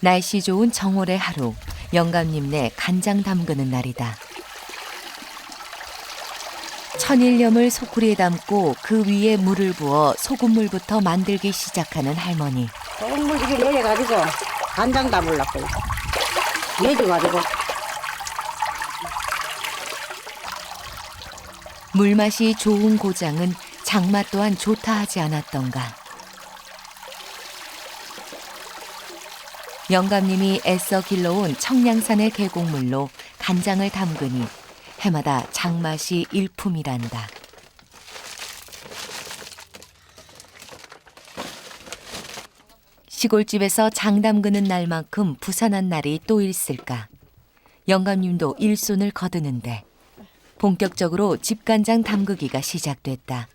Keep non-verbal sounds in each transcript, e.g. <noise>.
날씨 좋은 정월의 하루, 영감님네 간장 담그는 날이다. 천일염을 소쿠리에 담고 그 위에 물을 부어 소금물부터 만들기 시작하는 할머니. 소금물 이게 내려가지고 간장 담으려고 내려가지고 물맛이 좋은 고장은 장맛 또한 좋다 하지 않았던가. 영감님이 애써 길러온 청량산의 계곡물로 간장을 담그니 해마다 장맛이 일품이란다. 시골집에서 장 담그는 날만큼 부산한 날이 또 있을까. 영감님도 일손을 거두는데 본격적으로 집간장 담그기가 시작됐다.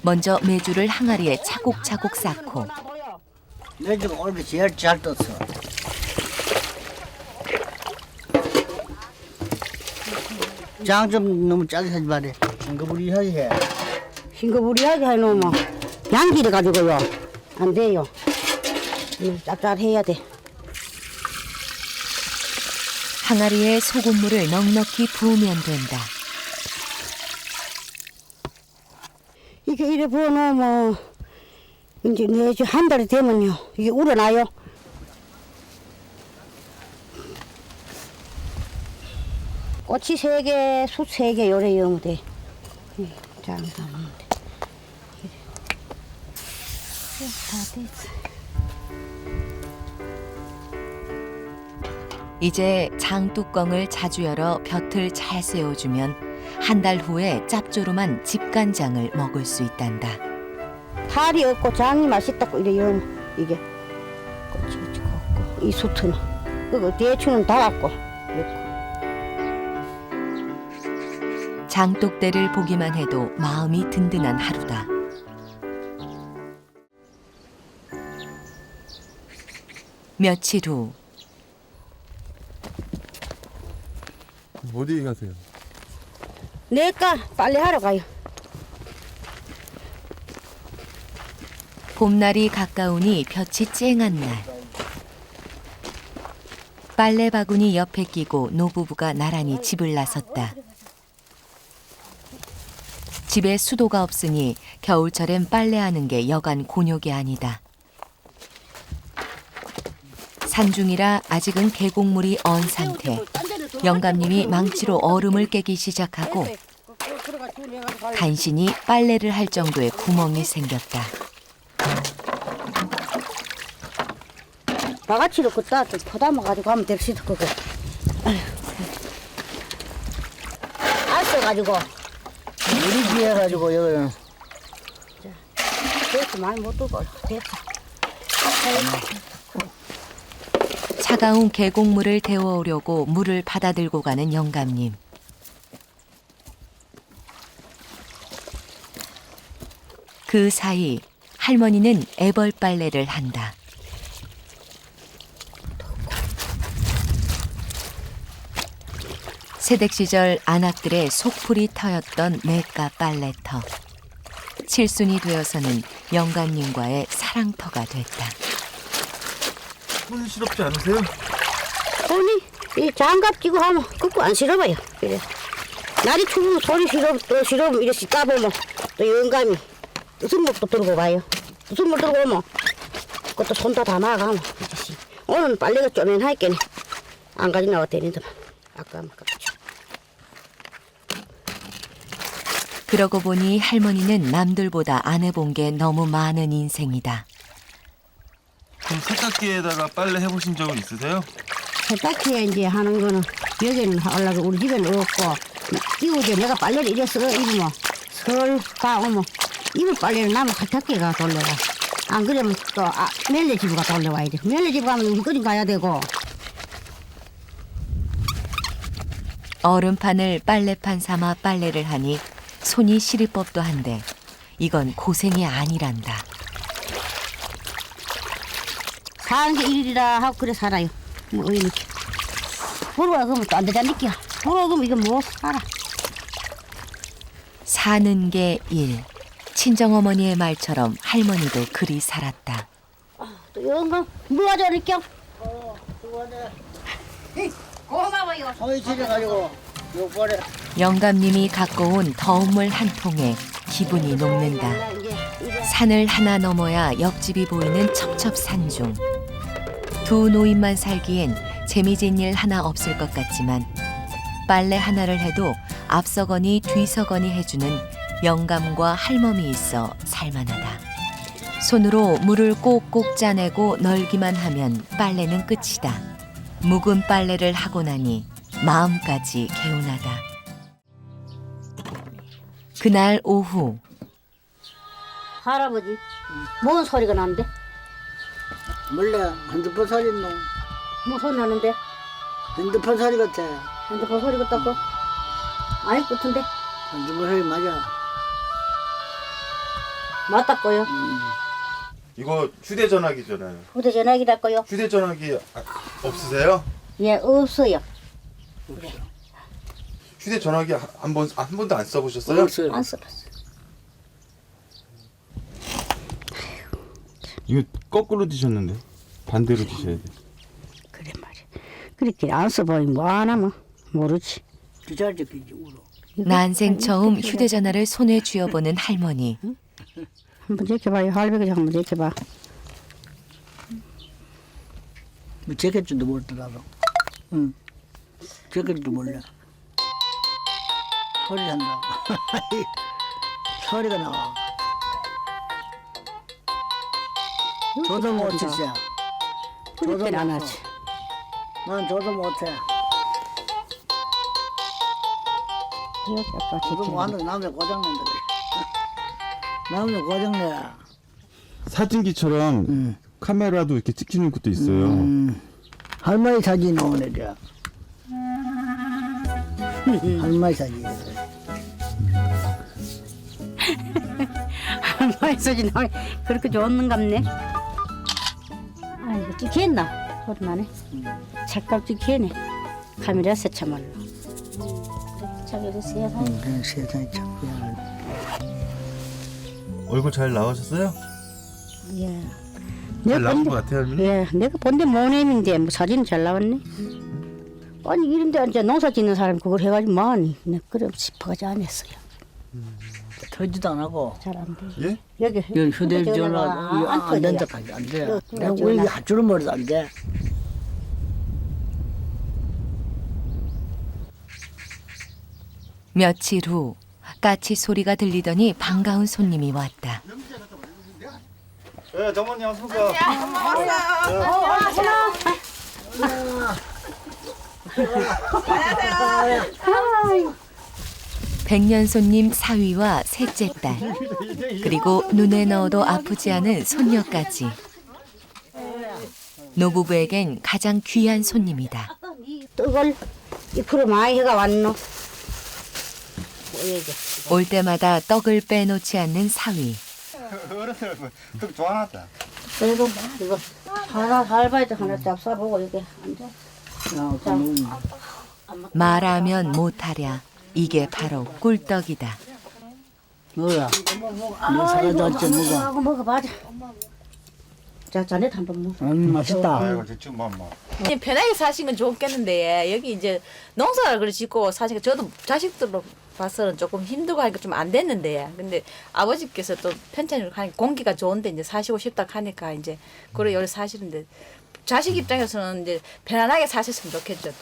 먼저 메주를 항아리에 차곡차곡 쌓고 매주가 오늘 제일 잘 떴어. 장 좀 너무 짜게 하지 말해. 싱거부리하게 해. 싱거부리하게 해놓으면 양기를 가지고요 안 돼요 이거 짭짤해야 돼 항아리에 소금물을 넉넉히 부으면 된다. 이게 이래 부어놓으면 이제 매주 한 달이 되면요 이게 우러나요 꽃이 세 개, 숯 세 개 요래 여면 돼. 이래, 다 됐어. 이제 장 뚜껑을 자주 열어 볕을 잘 세워주면 한 달 후에 짭조름한 집간장을 먹을 수 있단다. 탈이 없고 장이 맛있다고 이래 여면 이게 꽃이 걷고 이 숯은 그거 대추는 달았고. 장독대를 보기만 해도 마음이 든든한 하루다. 며칠 후 어디 가세요? 내가 빨리 하러 가요. 봄날이 가까우니 볕이 쨍한 날. 빨래 바구니 옆에 끼고 노부부가 나란히 집을 나섰다. 집에 수도가 없으니 겨울철엔 빨래하는 게 여간 곤욕이 아니다. 산중이라 아직은 계곡물이 언 상태. 영감님이 망치로 얼음을 깨기 시작하고 간신히 빨래를 할 정도의 구멍이 생겼다. 바가지로 그따 좀 퍼담아 가지고 하면 될 수도 그거. 알싸가지고 우리 집에 가지고 여기는 됐어 많이 못 두고 됐어. 차가운 계곡물을 데워오려고 물을 받아들고 가는 영감님. 그 사이 할머니는 애벌 빨래를 한다. 새댁 시절 안악들의 속풀이 터였던 매가 빨래터. 칠순이 되어서는 영감님과의 사랑터가 됐다. 손시럽지 않으세요? 손이 이 장갑 끼고 하면 그거 안 싫어봐요. 이래. 날이 추우면 손이 싫어 또 싫으면 이렇게 까보면 또 영감이 무슨 물도 들고. 무슨 물 들고 오면 그것도 손 다 담아가면 아저씨 오늘 빨래가 할게네. 안 가지 나와 되는데만 아까 아까 그러고 보니 할머니는 남들보다 안 해본 게 너무 많은 인생이다. 그럼 세탁기에다가 빨래 해보신 적은 있으세요? 세탁기에 이제 하는 거는 여기는 하려고 우리 집에는 없고 이웃에 내가 빨래를 이래 써 입으면 설가 오면 이불 빨래를 나면 세탁기가 돌려가 안 그러면 또 아, 멜레 집가 돌려와야 돼 멜레 집 가면 우리 거리 가야 되고 얼음판을 빨래판 삼아 빨래를 하니 손이 시릴 법도 한데 이건 고생이 아니란다. 사는 게 일이라 하고 그래 살아요 뭐 이렇게 부러워 그러면 또 안 되잖아 니끼야 부러워 그러면 이거 못 살아 사는 게 일. 친정 어머니의 말처럼 할머니도 그리 살았다. 또 영감 뭐 하자 이렇게 고마워요. 소위 지려가지고 요 버려. 영감님이 갖고 온 더운 물 한 통에 기분이 녹는다. 산을 하나 넘어야 옆집이 보이는 첩첩산중. 두 노인만 살기엔 재미진 일 하나 없을 것 같지만 빨래 하나를 해도 앞서거니 뒤서거니 해주는 영감과 할멈이 있어 살만하다. 손으로 물을 꼭꼭 짜내고 널기만 하면 빨래는 끝이다. 묵은 빨래를 하고 나니 마음까지 개운하다. 그날 오후 할아버지 뭔 소리가 나는데? 몰래 핸드폰 소리 노. 뭔 소리 나는데? 핸드폰 소리 같아. 핸드폰 소리 같다고? 아니 같은데? 핸드폰 소리 맞아. 맞다고요? 이거 휴대전화기잖아요. 휴대전화기랄까요? 휴대전화기 아, 없으세요? 예 없어요. 휴대전화기 한 번 한 번도 안 써보셨어요? 없어요. 안 써봤어. 이거 거꾸로 드셨는데 반대로 드셔야 돼. 그래 말이야. 그렇게 안 써보면 뭐안 하면 모르지. 끼지 울어. 난생 처음 휴대전화를 손에 쥐어보는 할머니. 한번 제껴봐요. 할배가 한번 제껴봐. 뭐 제낄 줄도 모르더라도. 응. 제낄 줄도 몰라. 소리 난다. <laughs> 소리가 나와. 저도 못했어. 그렇게는 안 하지. 난 저도 못해. 아빠 저도 제껴. 뭐하는 남의 고장낸다 그래. <laughs> 남의 고장내. 사진기처럼 응. 카메라도 이렇게 찍히는 것도 있어요. 음. 할머니 사진 오늘이 <laughs> 할머니 사진 나오니 그렇게 좋은갑네. 아이고 찍혔나? 나네. 잠깐 찍혔네. 카메라 세차말로. 세상. 응, 그냥. 얼굴 잘 나오셨어요? 예. 잘 나온 것 같아요, 할머니. 예, 내가 본데 모nem인데 뭐 사진 잘 나왔네. 아니 이런데 이제 농사 짓는 사람 그걸 해가지고 뭐하니? 내가 그래 싶어가지고 안 했어요. 터지도 안 하고. 잘 안 돼. 예? 여기 여기 휴대전화 안, 안, 안 된다. 하지 안 돼. 어, 내가. 우리 할 줄은 모르도 안 돼. 며칠 후 까치 소리가 들리더니 반가운 손님이 왔다. 네, 정원님 안녕하십니까? 백년 손님 사위와 셋째 딸 그리고 눈에 넣어도 아프지 않은 손녀까지 노부부에겐 가장 귀한 손님이다. 떡을 잎으로 많이 해가 왔노. 올 때마다 떡을 빼놓지 않는 사위. 떡 좋아하다. 그리고 이거 하나 할바이도 하나 잡숴보고 이게 앉아. 말하면 못하랴. 이게 바로 꿀떡이다. 뭐야? 어째 먹어. 하고 먹어봐자. 자, 자네 한번 먹어. 음, 맛있다. 대충 뭐 뭐. 그냥 편하게 사신 건 좋겠는데 여기 이제 농사를 그래 짓고 사시니까 저도 자식들로 봐서는 조금 힘들고 하니까 좀 안 됐는데 근데 아버지께서 또 편찬을 하니까 공기가 좋은데 이제 사시고 싶다 하니까 이제 그래 여기 사시는데 자식 입장에서는 이제 편안하게 사셨으면 좋겠죠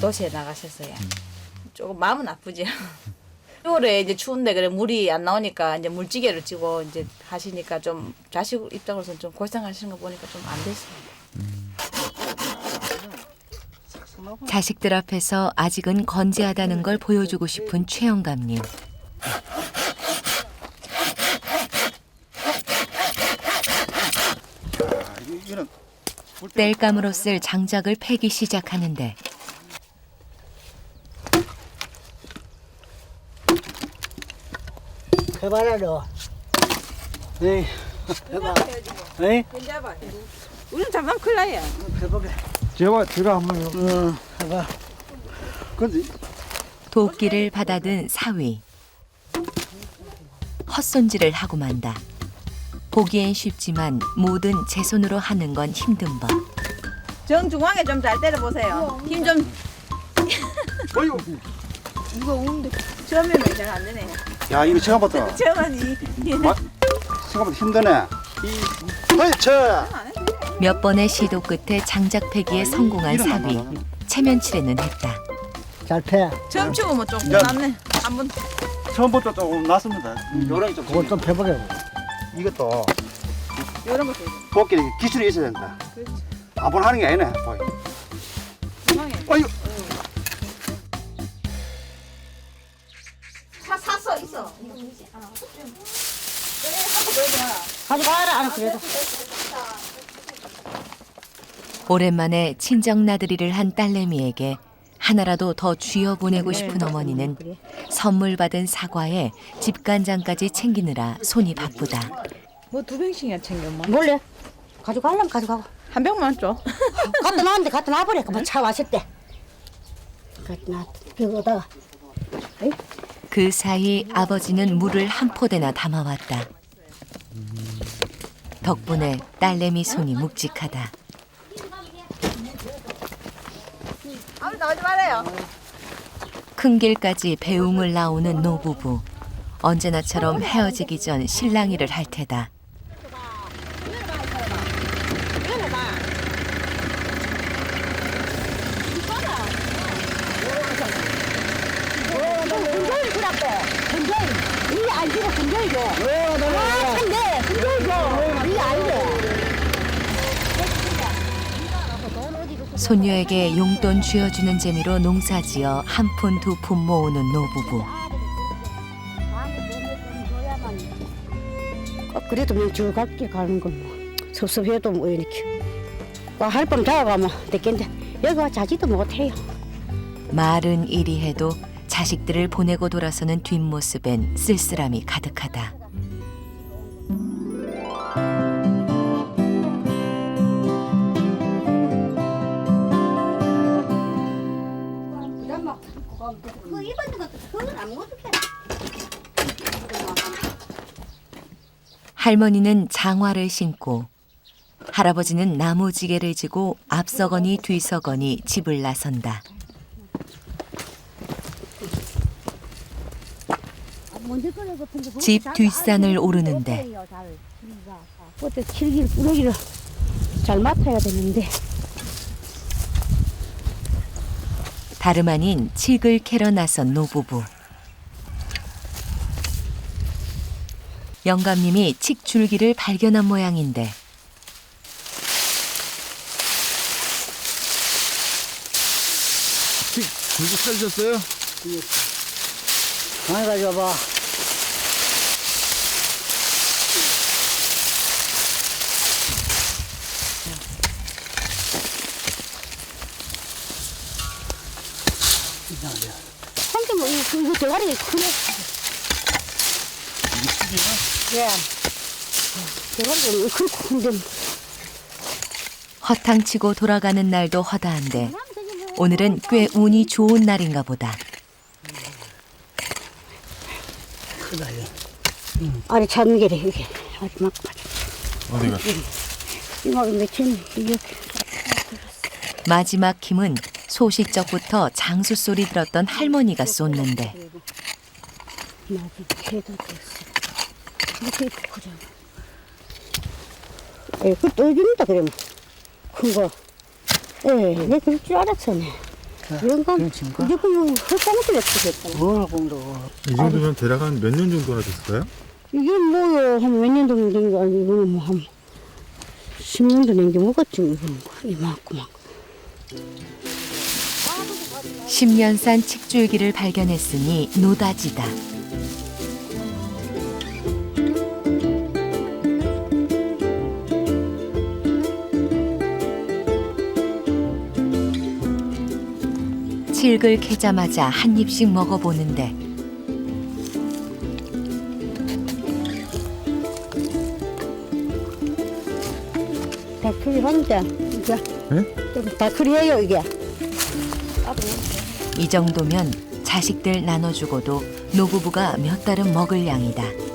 도시에 나가셨어야 조금 마음은 아프죠. <laughs> 6월에 이제 추운데 그래 물이 안 나오니까 이제 물찌개를 찌고 이제 하시니까 좀 자식 입장으로서는 좀 고생하시는 거 보니까 좀 안 됐습니다. 자식들 앞에서 아직은 건재하다는 걸 보여주고 싶은 최영감님. 땔감으로 쓸 장작을 패기 시작하는데 해봐라, 너. 에이, 해봐. 에이, 우리는 잠깐 큰일 나요. 해보게. 제가 제가 한번 요. 응, 해봐. 근데 도끼를 받아든 사위. 헛손질을 하고 만다. 보기엔 쉽지만 뭐든 제 손으로 하는 건 힘든 법. 정중앙에 좀 잘 때려보세요. 힘 좀. 어이구. 이거 오는데 처음에는 잘안 되네. 야, 이거 생각보다, 처음이. 마- 생각보다 힘드네. 이, 그렇지. 몇 번의 시도 끝에 장작 패기에 성공한 이런 사위. 체면치레는 했다. 잘 패. 처음 치고 뭐 조금 야. 남네. 한번 처음부터 조금 낫습니다. 요령이 좀. 그걸 좀 패보게. 이것도 이런 거 되게 뽑기 기술이 있어야 된다. 그렇지. 아무나 하는 게 아니네. 보이. 중앙에. 어이구. 사 샀어 있어. 가져가라 안 그래도 오랜만에 친정 나들이를 한 딸내미에게 하나라도 더 쥐어 보내고 싶은 어머니는 선물 받은 사과에 집간장까지 챙기느라 손이 바쁘다. 뭐 두 병씩이나 챙겨 뭐. 몰래 가져가려면 가져가고 한 병만 줘. 갖다 놨는데 <laughs> 갖다 놔버려 그만 차 왔을 때 갖다 놔 그거다가 그 사이 아버지는 물을 한 포대나 담아왔다. 덕분에 딸내미 손이 묵직하다. 아무 나오지 말아요. 큰 길까지 배웅을 나오는 노부부. 언제나처럼 헤어지기 전 실랑이를 할 테다. 금조일 그라고 금조일 이게 아니고 금조일이죠 아 근데 금조일이죠 이게 아니래 손녀에게 용돈 쥐어주는 재미로 농사지어 한 푼 두 푼 모으는 노부부. 어, 그래도 뭐 저갈게 가는 건뭐 섭섭해도 뭐 이렇게 할뻔 잡아가면 됐겠는데 여기 와 자지도 못해요 말은 이리 해도 자식들을 보내고 돌아서는 뒷모습엔 쓸쓸함이 가득하다. 그 입은 것도 그건 안 먹어도 할머니는 장화를 신고 할아버지는 나무지게를 지고 앞서거니 뒤서거니 집을 나선다. 집 뒷산을 오르는데 어때 칠기를 뿌리기를 잘 맡아야 되는데 다름 아닌 칡을 캐러 나선 노부부. 영감님이 칡 줄기를 발견한 모양인데 굴국 살셨어요? 많이 가져와봐. 한개 뭐 이거 이거 대가리가 크네 예 대가리가 그렇고 큰데 허탕치고 돌아가는 날도 허다한데 오늘은 꽤 운이 좋은 날인가 보다. 크다, 얘. 아래 찾는 게래 이게 아주 막 어디가? 이거 며칠 이게 마지막 힘은 소시적부터 장수 소리 들었던 할머니가 쏟는데. 해도 됐어 이렇게 크죠 예, 그 떠줍니다 그러면 큰거. 예, 내 그럴 줄 알았어네 이런 건? 이제 치겠다 얼마나 공도. 이 정도면 대략 한 몇 년 정도나 됐어요? 이게 뭐요? 한 몇 년 정도 된거 아니고 이거는 뭐한 10년도 된게 먹었지 이거는 뭐 이만큼만 10년 산 칡줄기를 발견했으니 노다지다. 칡을 캐자마자 한 입씩 먹어보는데 다크리 한데 이게 네? 좀 다크리예요 이게 이 정도면 자식들 나눠주고도 노부부가 몇 달은 먹을 양이다.